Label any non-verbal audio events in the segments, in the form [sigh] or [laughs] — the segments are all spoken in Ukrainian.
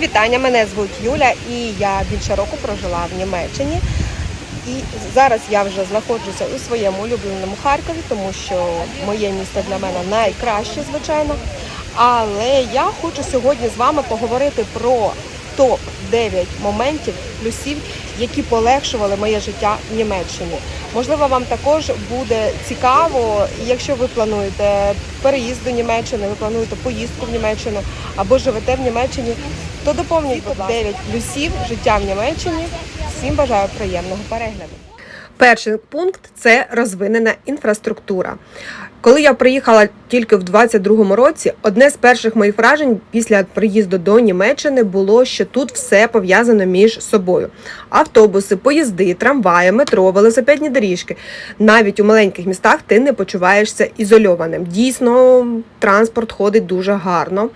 Вітання, мене звуть Юля і я більше року прожила в Німеччині. І зараз я вже знаходжуся у своєму улюбленому Харкові, тому що моє місто для мене найкраще, звичайно. Але я хочу сьогодні з вами поговорити про топ 9 моментів, плюсів, які полегшували моє життя в Німеччині. Можливо, вам також буде цікаво, якщо ви плануєте переїзд до Німеччини, ви плануєте поїздку в Німеччину або живете в Німеччині, то доповнюють будь 9 плюсів життя в Німеччині. Всім бажаю приємного перегляду. Перший пункт це розвинена інфраструктура. Коли я приїхала тільки в 22-му році, одне з перших моїх вражень після приїзду до Німеччини було, що тут все пов'язано між собою: автобуси, поїзди, трамваї, метро, велосипедні доріжки. Навіть у маленьких містах ти не почуваєшся ізольованим. Дійсно, транспорт ходить дуже гарно.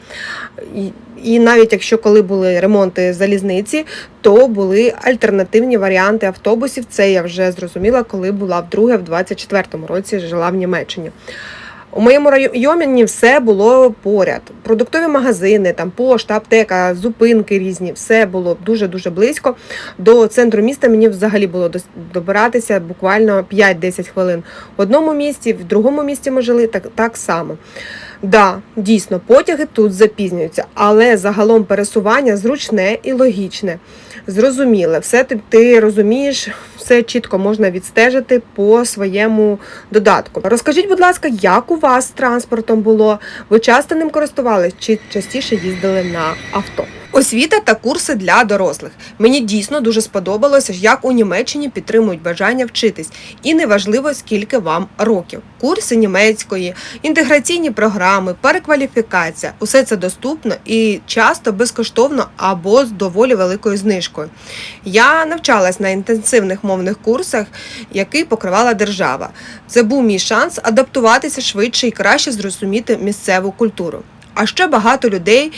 І, навіть якщо коли були ремонти залізниці, то були альтернативні варіанти автобусів. Це я вже зрозуміла, коли була вдруге в 24-му році жила в Німеччині. У моєму районі все було поряд. Продуктові магазини, там пошта, аптека, зупинки різні, все було дуже дуже близько. До центру міста мені взагалі було добиратися буквально 5-10 хвилин. В одному місті, в другому місті ми жили так, так само. Да, дійсно, потяги тут запізнюються, але загалом пересування зручне і логічне. Зрозуміле, все ти, ти розумієш, все чітко можна відстежити по своєму додатку. Розкажіть, будь ласка, як у вас з транспортом було? Ви часто ним користувались чи частіше їздили на авто? Освіта та курси для дорослих. Мені дійсно дуже сподобалося, як у Німеччині підтримують бажання вчитись, і неважливо скільки вам років. Курси німецької, інтеграційні програми, перекваліфікація усе це доступно і часто безкоштовно або з доволі великою знижкою. Я навчалась на інтенсивних мовних курсах, який покривала держава. Це був мій шанс адаптуватися швидше і краще зрозуміти місцеву культуру. А ще багато людей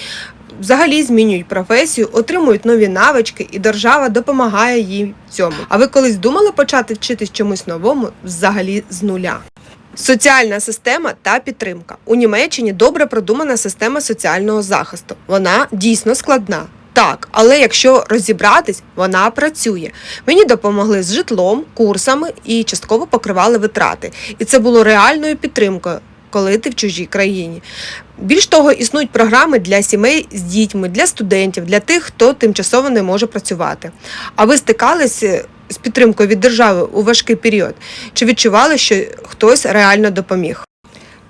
взагалі змінюють професію, отримують нові навички, і держава допомагає їм цьому. А ви колись думали почати вчитись чомусь новому взагалі з нуля? Соціальна система та підтримка у Німеччині добре продумана система соціального захисту. Вона дійсно складна. Так, але якщо розібратись, вона працює. Мені допомогли з житлом, курсами і частково покривали витрати. І це було реальною підтримкою, коли ти в чужій країні. Більш того, існують програми для сімей з дітьми, для студентів, для тих, хто тимчасово не може працювати. А ви стикалися з підтримкою від держави у важкий період? Чи відчували, що хтось реально допоміг?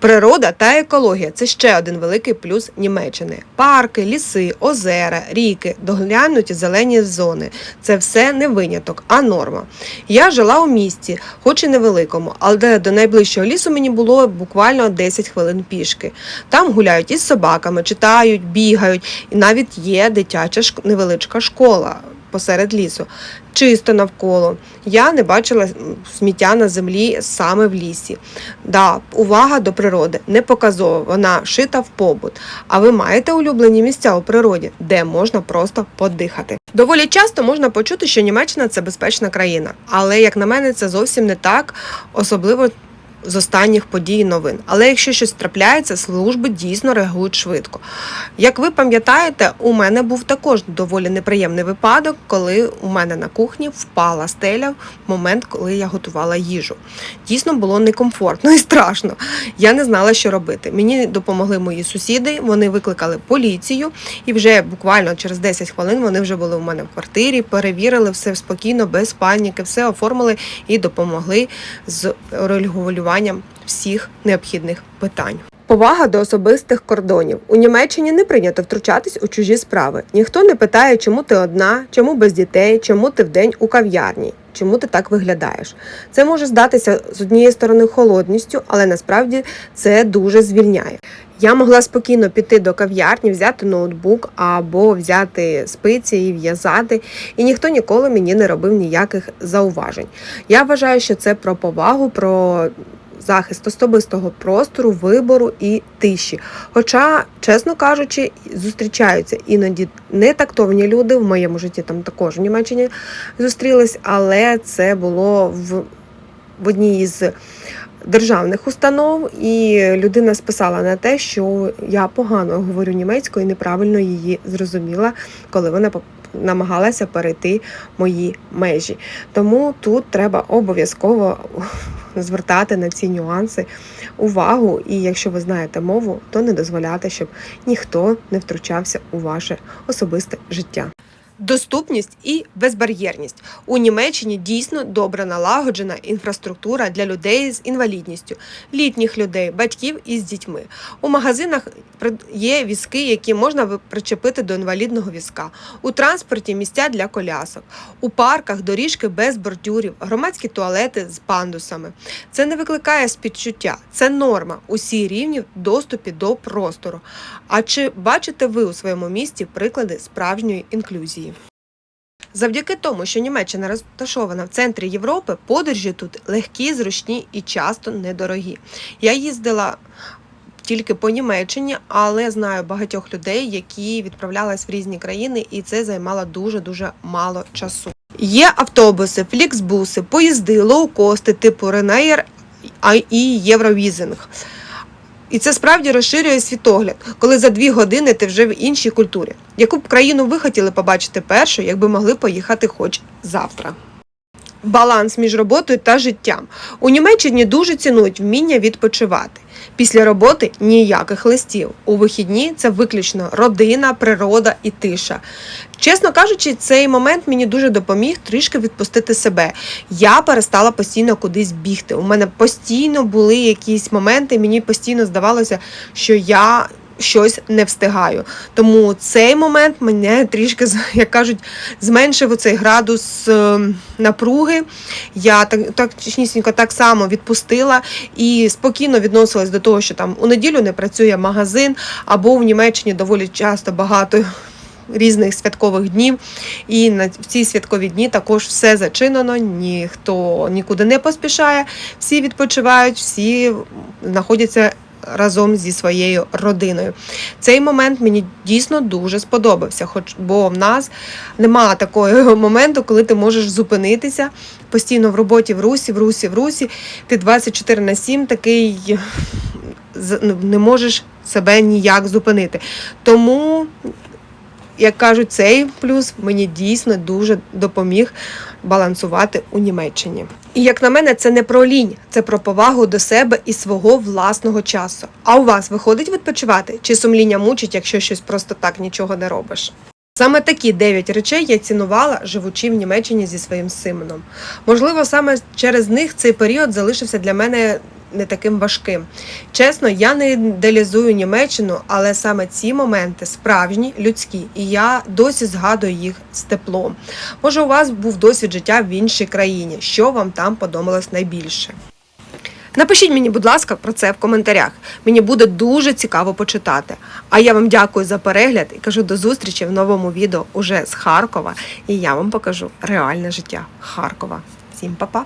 Природа та екологія це ще один великий плюс Німеччини. Парки, ліси, озера, ріки, доглянуті зелені зони. Це все не виняток, а норма. Я жила у місті, хоч і невеликому, але до найближчого лісу мені було буквально 10 хвилин пішки. Там гуляють із собаками, читають, бігають, і навіть є дитяча невеличка школа посеред лісу. Чисто навколо. Я не бачила сміття на землі саме в лісі. Да, увага до природи не показова, вона шита в побут. А ви маєте улюблені місця у природі, де можна просто подихати. Доволі часто можна почути, що Німеччина це безпечна країна, але як на мене, це зовсім не так, особливо. З останніх подій і новин. Але якщо щось трапляється, служби дійсно реагують швидко. Як ви пам'ятаєте, у мене був також доволі неприємний випадок, коли у мене на кухні впала стеля в момент, коли я готувала їжу. Дійсно було некомфортно і страшно. Я не знала, що робити. Мені допомогли мої сусіди, вони викликали поліцію, і вже буквально через 10 хвилин вони вже були у мене в квартирі, перевірили все спокійно, без паніки, все оформили і допомогли з регулюванням всіх необхідних питань. Повага до особистих кордонів. У Німеччині не прийнято втручатись у чужі справи. Ніхто не питає, чому ти одна, чому без дітей, чому ти вдень у кав'ярні, чому ти так виглядаєш. Це може здатися з однієї сторони холодністю, але насправді це дуже звільняє. Я могла спокійно піти до кав'ярні, взяти ноутбук або взяти спиці і в'язати, і ніхто ніколи мені не робив ніяких зауважень. Я вважаю, що це про повагу, про захист особистого простору, вибору і тиші. Хоча, чесно кажучи, зустрічаються іноді не тактовні люди в моєму житті, там також в Німеччині зустрілись, але це було в, в одній із державних установ, і людина списала на те, що я погано говорю німецькою і неправильно її зрозуміла, коли вона намагалася перейти мої межі. Тому тут треба обов'язково звертати на ці нюанси увагу. І якщо ви знаєте мову, то не дозволяти, щоб ніхто не втручався у ваше особисте життя. Доступність і безбар'єрність у Німеччині дійсно добре налагоджена інфраструктура для людей з інвалідністю, літніх людей, батьків із дітьми. У магазинах є візки, які можна причепити до інвалідного візка. У транспорті місця для колясок, у парках доріжки без бордюрів, громадські туалети з пандусами. Це не викликає співчуття, це норма. Усі рівні в доступі до простору. А чи бачите ви у своєму місті приклади справжньої інклюзії? Завдяки тому, що Німеччина розташована в центрі Європи, подорожі тут легкі, зручні і часто недорогі. Я їздила тільки по Німеччині, але знаю багатьох людей, які відправлялись в різні країни, і це займало дуже дуже мало часу. Є автобуси, фліксбуси, поїзди, лоукости типу а- і Євровізинг. І це справді розширює світогляд, коли за дві години ти вже в іншій культурі. Яку б країну ви хотіли побачити першу, якби могли поїхати хоч завтра? Баланс між роботою та життям. У Німеччині дуже цінують вміння відпочивати. Після роботи ніяких листів. У вихідні це виключно родина, природа і тиша. Чесно кажучи, цей момент мені дуже допоміг трішки відпустити себе. Я перестала постійно кудись бігти. У мене постійно були якісь моменти, мені постійно здавалося, що я. Щось не встигаю. Тому цей момент мене трішки, як кажуть, зменшив оцей градус е, напруги. Я так, так точнісінько так само відпустила і спокійно відносилась до того, що там у неділю не працює магазин, або в Німеччині доволі часто багато різних святкових днів. І на в ці святкові дні також все зачинено, ніхто нікуди не поспішає, всі відпочивають, всі знаходяться. Разом зі своєю родиною. Цей момент мені дійсно дуже сподобався, хоч бо в нас немає такого [laughs] моменту, коли ти можеш зупинитися постійно в роботі в русі, в русі, в русі. Ти 24 на 7 такий ну, не можеш себе ніяк зупинити. Тому, як кажуть, цей плюс мені дійсно дуже допоміг балансувати у Німеччині. І як на мене, це не про лінь, це про повагу до себе і свого власного часу. А у вас виходить відпочивати? Чи сумління мучить, якщо щось просто так нічого не робиш? Саме такі 9 речей я цінувала, живучи в Німеччині зі своїм сином. Можливо, саме через них цей період залишився для мене не таким важким. Чесно, я не ідеалізую Німеччину, але саме ці моменти справжні, людські, і я досі згадую їх з теплом. Може, у вас був досвід життя в іншій країні, що вам там подобалось найбільше? Напишіть мені, будь ласка, про це в коментарях. Мені буде дуже цікаво почитати. А я вам дякую за перегляд і кажу до зустрічі в новому відео уже з Харкова. І я вам покажу реальне життя Харкова. Всім па-па!